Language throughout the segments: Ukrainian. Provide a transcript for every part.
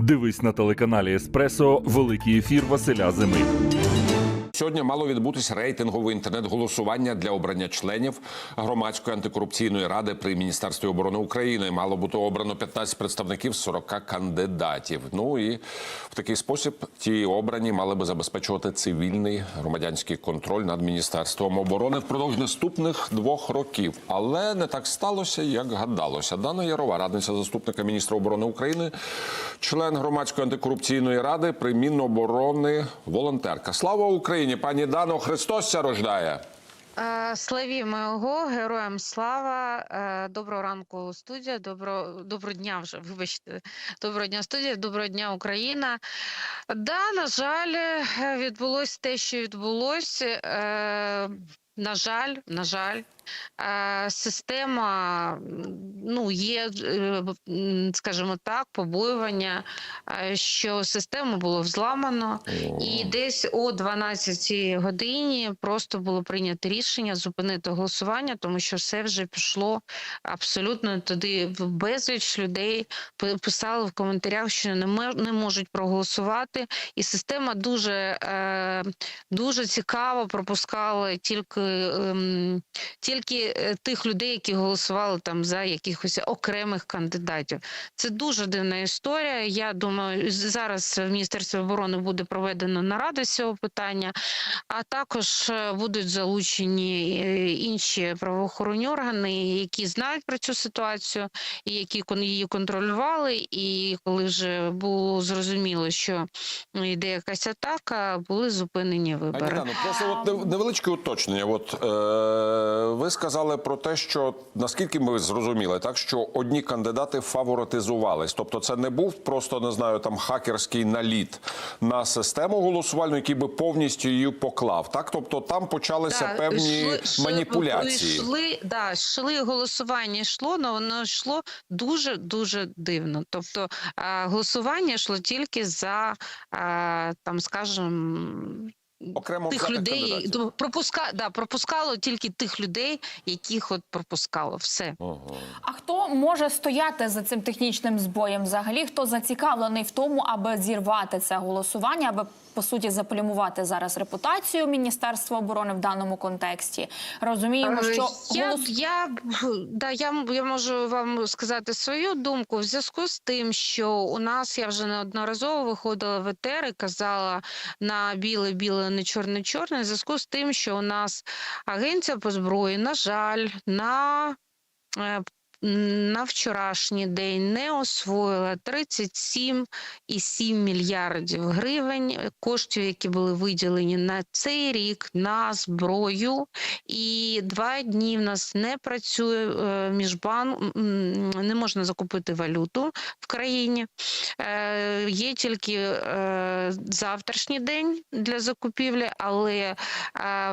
Дивись на телеканалі Еспресо Великий ефір Василя Зими. Сьогодні мало відбутися рейтингове інтернет-голосування для обрання членів громадської антикорупційної ради при міністерстві оборони України. Мало бути обрано 15 представників з 40 кандидатів. Ну і в такий спосіб ті обрані мали би забезпечувати цивільний громадянський контроль над міністерством оборони впродовж наступних двох років. Але не так сталося, як гадалося. Дана Ярова, радниця заступника міністра оборони України, член громадської антикорупційної ради при Міноборони, волонтерка. Слава Україні! Пані Дано, Христос ся рождає. Е, Славімо його, героям слава. Е, Доброго ранку, студія. Добро, доброго дня вже. Вибачте, доброго дня, студія. Доброго дня, Україна. Да, на жаль, е, відбулось те, що відбулось. На жаль, на жаль, е, система ну є, е, скажімо так, побоювання, е, що систему було взламано. І десь о 12 годині просто було прийнято рішення зупинити голосування, тому що все вже пішло абсолютно туди. Безліч людей писали в коментарях, що не можуть проголосувати, і система дуже, дуже цікаво пропускала тільки, тільки е, тих людей, які голосували там за якихось окремих кандидатів. Це дуже дивна історія. Я думаю, зараз в Міністерстві оборони буде проведено нарада з цього питання, а також е, будуть залучені е, інші правоохоронні органи, які знають про цю ситуацію і які її контролювали. І коли вже було зрозуміло, що йде якась атака, були зупинені вибори. Просто от невеличке уточнення. От е, ви сказали про те, що наскільки ми зрозуміли, так що одні кандидати фаворитизувались. Тобто, це не був просто не знаю там хакерський наліт на систему голосувальну, який би повністю її поклав. Так, тобто там почалися Да, певні йшли- маніпуляції. Йшли, да, йшли голосування йшло, але воно йшло дуже дуже дивно. Тобто голосування йшло тільки за там, скажімо, Окремо тих людей до- пропуска, да, пропускало тільки тих людей, яких от пропускало. Все. Ого. А хто може стояти за цим технічним збоєм? Взагалі, хто зацікавлений в тому, аби зірвати це голосування, аби по суті заплюмувати зараз репутацію Міністерства оборони в даному контексті? Розуміємо, Е, що я, голос... я, да, я, я можу вам сказати свою думку в зв'язку з тим, що у нас я вже неодноразово виходила в етер і казала на біле, біле, не чорне, чорне. В зв'язку з тим, що у нас агенція по зброї, на жаль, на е, на вчорашній день не освоїла 37,7 мільярдів гривень коштів, які були виділені на цей рік на зброю. І два дні в нас не працює е, міжбан, не можна закупити валюту в країні. Е, Є тільки е, завтрашній день для закупівлі, але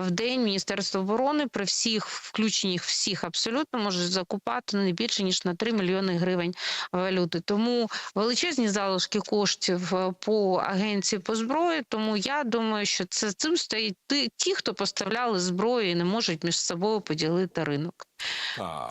в день Міністерства оборони при всіх включеннях всіх абсолютно може закупати не більше ніж на 3 мільйони гривень валюти. Тому величезні залишки коштів е, по агенції по зброї. Тому я думаю, що це цим стоїть ті- ті, хто поставляли зброю і не можуть між собою поділити ринок.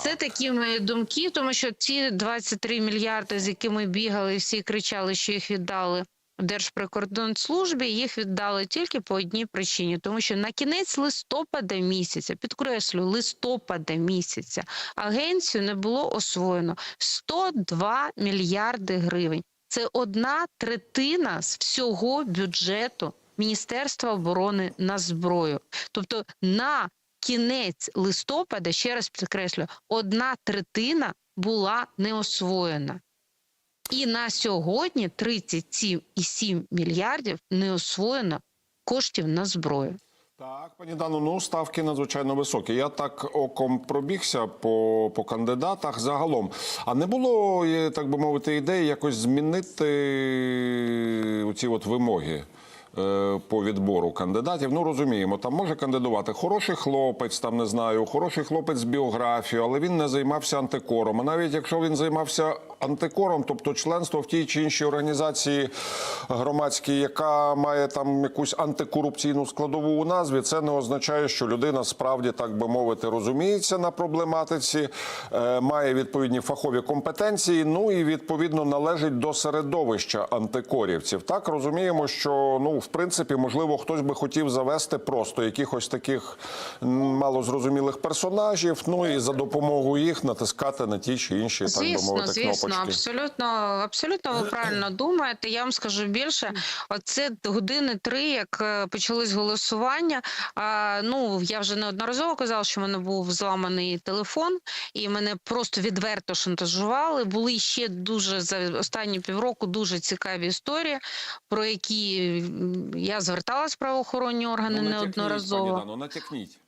Це такі мої думки, тому що ці 23 мільярди, з якими бігали, всі кричали, що їх віддали. Держприкордонслужбі їх віддали тільки по одній причині, тому що на кінець листопада місяця, підкреслю, листопада місяця агенцію не було освоєно 102 мільярди гривень. Це одна третина з всього бюджету Міністерства оборони на зброю. Тобто на кінець листопада, ще раз підкреслю, одна третина була не освоєна. І на сьогодні 37,7 мільярдів не освоєно коштів на зброю. Так, пані Дано, ну ставки надзвичайно високі. Я так оком пробігся по, по кандидатах загалом. А не було, е, так би мовити, ідеї якось змінити оці от вимоги е, по відбору кандидатів? Ну розуміємо, там може кандидувати хороший хлопець, там не знаю, хороший хлопець з біографією, але він не займався антикором. А навіть якщо він займався антикором, тобто членство в тій чи іншій організації громадській, яка має там якусь антикорупційну складову у назві, це не означає, що людина справді, так би мовити, розуміється на проблематиці, е, має відповідні фахові компетенції. Ну і відповідно належить до середовища антикорівців. Так розуміємо, що ну в принципі можливо хтось би хотів завести просто якихось таких малозрозумілих персонажів. Ну і за допомогою їх натискати на ті чи інші, так би мовити, звісно, кнопочки. Абсолютно, абсолютно ви правильно думаєте. Я вам скажу більше. Оце години три, як е, почалось голосування. А, ну я вже неодноразово казала, що в мене був зламаний телефон, і мене просто відверто шантажували. Були ще дуже за останні півроку дуже цікаві історії, про які я зверталась в правоохоронні органи Ну, неодноразово. Натякніть.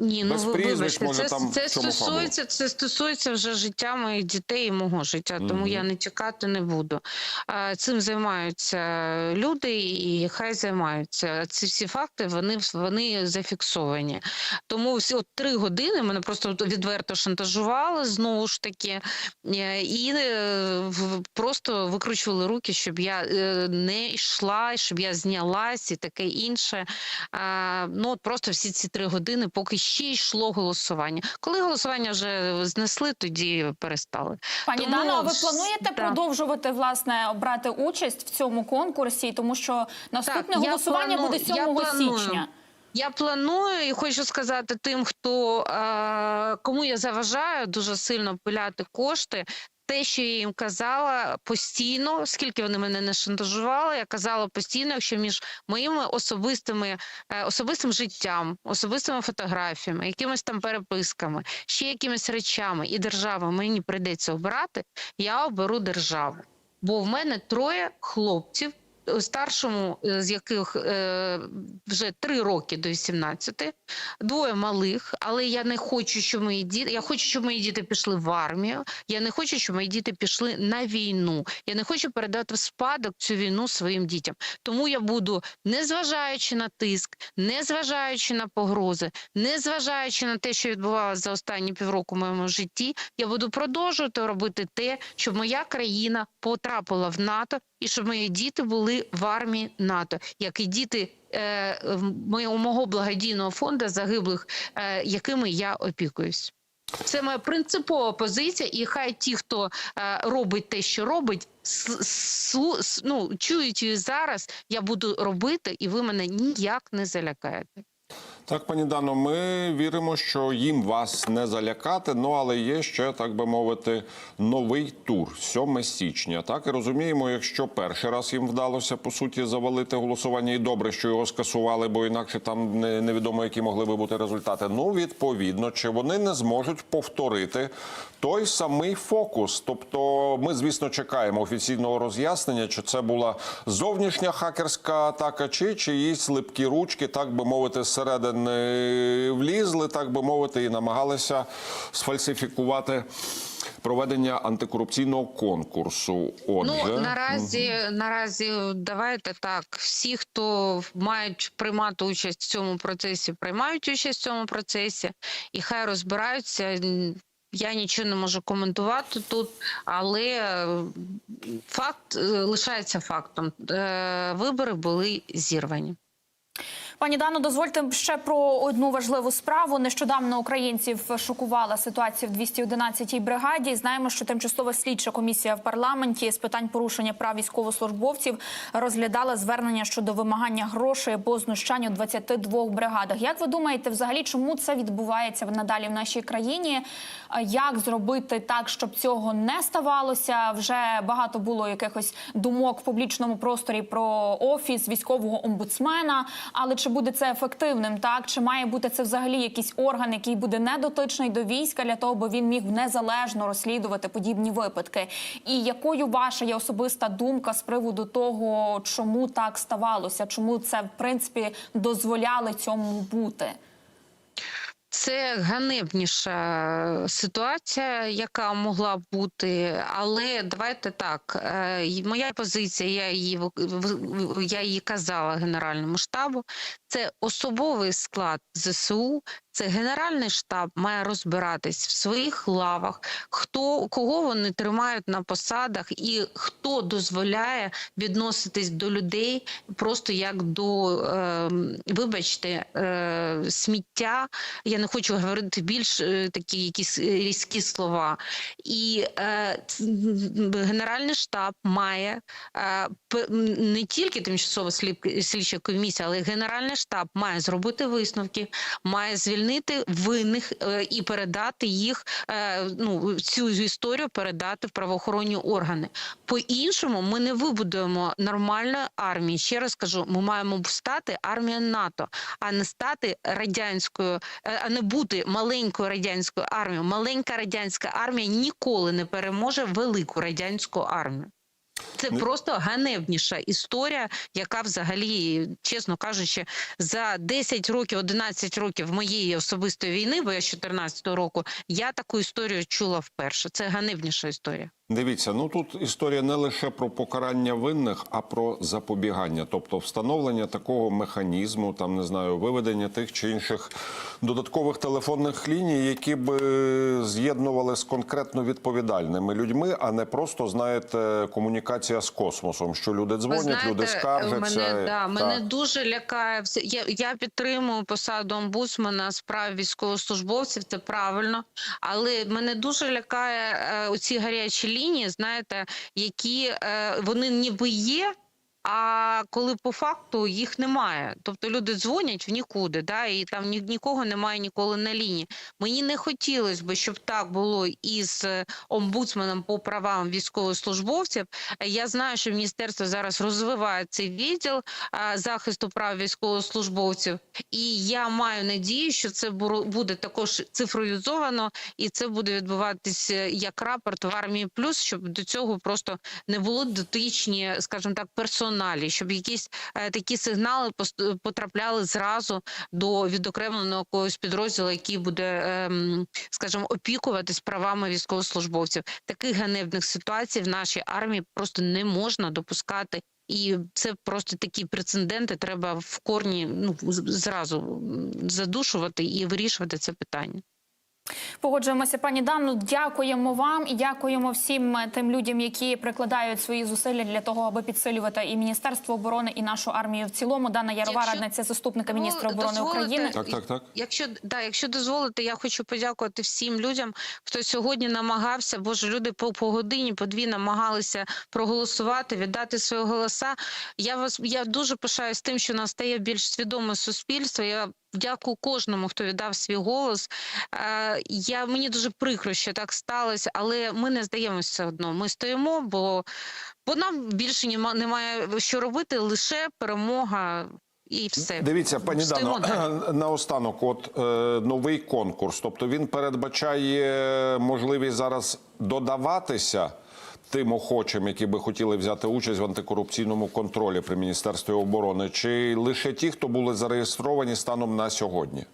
Ні, ну Без ви прізвищ, вибачте, може, це, там це стосується, це стосується вже життя моїх дітей і мого життя, тому я не чекати не буду. Цим займаються люди, і хай займаються. Ці всі факти вони вони зафіксовані. Тому всі от три години мене просто відверто шантажували знову ж таки, е, і е, просто викручували руки, щоб я е, не йшла, щоб я знялась і таке інше. Ну от просто всі ці три години, поки ще йшло голосування. Коли голосування вже знесли, тоді перестали. Пані Тому Дано, а ви плануєте да. продовжувати власне брати участь в цьому конкурсі, тому що наступне Так, голосування плану... буде 7 я січня. Я планую і хочу сказати тим, хто е, кому я заважаю дуже сильно пиляти кошти. Те, що я їм казала постійно, скільки вони мене не шантажували, я казала постійно, якщо між моїми особистими е, особистим життям, особистими фотографіями, якимись там переписками, ще якимись речами і держава мені прийдеться обирати, я оберу державу. Бо в мене троє хлопців, старшому е, з яких е, вже три роки до 18, двоє малих, але я не хочу, щоб мої діти. Я хочу, щоб мої діти пішли в армію. Я не хочу, щоб мої діти пішли на війну. Я не хочу передати в спадок цю війну своїм дітям. Тому я буду, незважаючи на тиск, незважаючи на погрози, незважаючи на те, що відбувалося за останні півроку в моєму житті, я буду продовжувати робити те, щоб моя країна потрапила в НАТО і щоб мої діти були в армії НАТО, як і діти е, мого благодійного фонду загиблих, е, якими я опікуюсь. Це моя принципова позиція, і хай ті, хто е, робить те, що робить, ну, чують її зараз, я буду робити, і ви мене ніяк не залякаєте. Так, пані Дано, ми віримо, що їм вас не залякати. Ну але є ще так би мовити новий тур 7 січня. Так і розуміємо, якщо перший раз їм вдалося по суті завалити голосування, і добре, що його скасували, бо інакше там не, невідомо, які могли би бути результати. Ну відповідно, чи вони не зможуть повторити той самий фокус. Тобто, ми, звісно, чекаємо офіційного роз'яснення, чи це була зовнішня хакерська атака, чи чиїсь липкі ручки, так би мовити, зсередини влізли, так би мовити, і намагалися сфальсифікувати проведення антикорупційного конкурсу. Отже, Ну наразі наразі давайте так. Всі, хто мають приймати участь в цьому процесі, приймають участь в цьому процесі, і хай розбираються. Я нічого не можу коментувати тут, але е, факт е, лишається фактом. Е, Вибори були зірвані. Пані Дано, дозвольте ще про одну важливу справу. Нещодавно українців шокувала ситуація в 211-й бригаді. Знаємо, що тимчасова слідча комісія в парламенті з питань порушення прав військовослужбовців розглядала звернення щодо вимагання грошей або знущань у 22 бригадах. Як ви думаєте, взагалі, чому це відбувається надалі в нашій країні? Як зробити так, щоб цього не ставалося? Вже багато було якихось думок в публічному просторі про офіс військового омбудсмена. Але чи буде це ефективним? Так чи має бути це взагалі якийсь орган, який буде недотичний до війська для того, бо він міг незалежно розслідувати подібні випадки? І якою ваша є особиста думка з приводу того, чому так ставалося? Чому це в принципі дозволяли цьому бути? Це ганебніша ситуація, яка могла бути, але давайте так. е, Моя позиція, я її я її казала Генеральному штабу. Це особовий склад ЗСУ. Це Генеральний штаб має розбиратись в своїх лавах, хто кого вони тримають на посадах, і хто дозволяє відноситись до людей просто як до, е, вибачте, е, сміття. Я не хочу говорити більш е, такі якісь різкі слова. І е, Генеральний штаб має е, не тільки тимчасова слідча комісія, але й Генеральний штаб має зробити висновки, має звільнити винних е, і передати їх. е, Ну цю історію передати в правоохоронні органи. По-іншому ми не вибудуємо нормальної армії. Ще раз кажу, ми маємо стати армією НАТО, а не стати радянською, е, а не бути маленькою радянською армією. Маленька радянська армія ніколи не переможе велику радянську армію. Це Ну- просто ганебніша історія, яка взагалі, чесно кажучи, за 10 років, 11 років моєї особистої війни, бо я з 14 року, я таку історію чула вперше. Це ганебніша історія. Дивіться, ну тут історія не лише про покарання винних, а про запобігання, тобто встановлення такого механізму, там не знаю, виведення тих чи інших додаткових телефонних ліній, які б е, з'єднували з конкретно відповідальними людьми, а не просто знаєте, комунікація з космосом, що люди дзвонять, знаєте, люди скаржаться. Мене, да, мене дуже лякає. Я, я підтримую посаду омбудсмена з прав військовослужбовців, це правильно. Але мене дуже лякає е, оці гарячі лінії, знаєте, які е, вони ніби є. А коли по факту їх немає, тобто люди дзвонять в нікуди, да, і там ні, нікого немає ніколи на лінії. Мені не хотілося б, щоб так було із е, омбудсменом по правам військовослужбовців. Я знаю, що міністерство зараз розвиває цей відділ е, захисту прав військовослужбовців, і я маю надію, що це буде також цифровізовано, і це буде відбуватися як рапорт в армії плюс, щоб до цього просто не було дотичні, скажімо так, персоналі, щоб якісь е, такі сигнали потрапляли зразу до відокремленого якогось підрозділу, який буде, ем, скажімо, опікуватись правами військовослужбовців. Таких ганебних ситуацій в нашій армії просто не можна допускати. І це просто такі прецеденти. Треба в корні ну зразу задушувати і вирішувати це питання. Погоджуємося, пані Дану. Дякуємо вам і дякуємо всім е, тим людям, які прикладають свої зусилля для того, аби підсилювати і Міністерство оборони, і нашу армію в цілому. Дана Ярова, Якщо- радниця заступника Ну, міністра оборони дозволите, України. Так, так, так. Якщо да, якщо дозволите, я хочу подякувати всім людям, хто сьогодні намагався. Боже, люди по, по годині, по дві намагалися проголосувати, віддати свої голоса. Я вас я дуже пишаюсь тим, що нас стає більш свідоме суспільство. Я дякую кожному, хто віддав свій голос. Е, я мені дуже прикро, що так сталося, але ми не здаємося все одно. Ми стоїмо, бо, бо нам більше нема, немає що робити, лише перемога. І все Дивіться, пані Стоїмо Дано, наостанок, от е, новий конкурс. Тобто він передбачає можливість зараз додаватися тим охочим, які би хотіли взяти участь в антикорупційному контролі при міністерстві оборони, чи лише ті, хто були зареєстровані станом на сьогодні?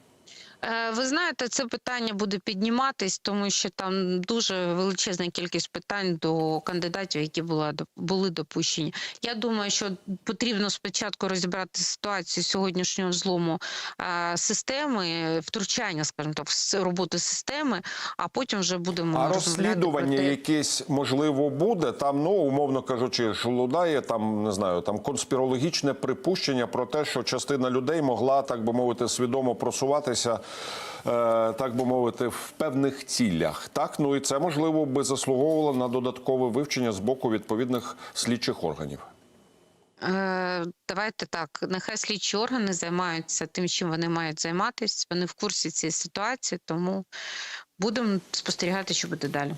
Е, Ви знаєте, це питання буде підніматись, тому що там дуже величезна кількість питань до кандидатів, які була були допущені. Я думаю, що потрібно спочатку розібрати ситуацію сьогоднішнього злому е, системи, втручання, скажімо так, роботу системи, а потім вже будемо А розслідування те, якесь можливо буде там, ну умовно кажучи, шолудає там не знаю, там конспірологічне припущення про те, що частина людей могла так би мовити свідомо просуватися, так би мовити, в певних цілях. Так, ну і це можливо би заслуговувало на додаткове вивчення з боку відповідних слідчих органів. Е, Давайте так. Нехай слідчі органи займаються тим, чим вони мають займатися. Вони в курсі цієї ситуації, тому будемо спостерігати, що буде далі.